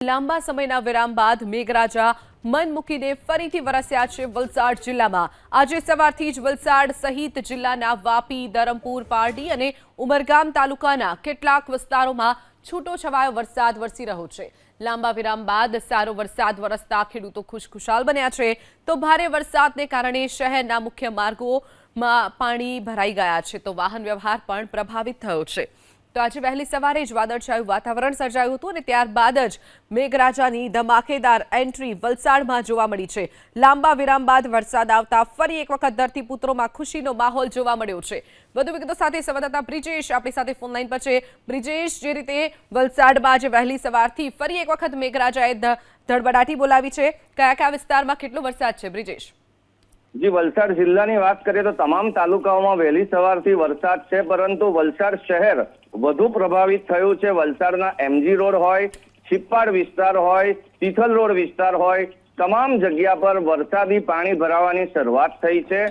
લાંબા સમયના વિરામ બાદ મેઘરાજા મન મૂકીને ફરીથી વરસ્યા છે વલસાડ જિલ્લામાં. આજે સવારથી જ વલસાડ સહિત જિલ્લાના વાપી, ધરમપુર, પારડી અને ઉમરગામ તાલુકાના કેટલાક વિસ્તારોમાં છૂટો છવાયો વરસાદ વરસી રહ્યો છે. લાંબા વિરામ બાદ સારો વરસાદ વરસતા ખેડૂતો ખુશખુશાલ બન્યા છે. તો ભારે વરસાદને કારણે શહેરના મુખ્ય માર્ગોમાં પાણી ભરાઈ ગયા છે. તો વાહન વ્યવહાર પણ પ્રભાવિત થયો છે. તો આજે વહેલી સવારે જ વાદળછાયું વાતાવરણ સર્જાયું હતું અને ત્યારબાદ જ મેઘરાજાની ધમાકેદાર એન્ટ્રી વલસાડમાં જોવા મળી છે. લાંબા વિરામ બાદ વરસાદ આવતા ફરી એક વખત ધરતીપુત્રોમાં ખુશીનો માહોલ જોવા મળ્યો છે. વધુ વિગતો સાથે સંવાદદાતા બ્રિજેશ આપણી સાથે ફોન લાઈન પર છે. બ્રિજેશ, જે રીતે વલસાડમાં આજે વહેલી સવારથી ફરી એક વખત મેઘરાજાએ ધડબડાટી બોલાવી છે. કયા કયા વિસ્તારમાં કેટલો વરસાદ છે, બ્રિજેશ? જી, વલસાડ જિલ્લાની વાત કરીએ તો તમામ તાલુકાઓમાં વહેલી સવારથી વરસાદ છે, પરંતુ વલસાડ શહેર વધુ પ્રભાવિત થયું છે. વલસાડના એમજી રોડ હોય, છિપ્પાડ વિસ્તાર હોય, તિથલ રોડ વિસ્તાર હોય, તમામ જગ્યા પર વરસાદી પાણી ભરાવાની શરૂઆત થઈ છે.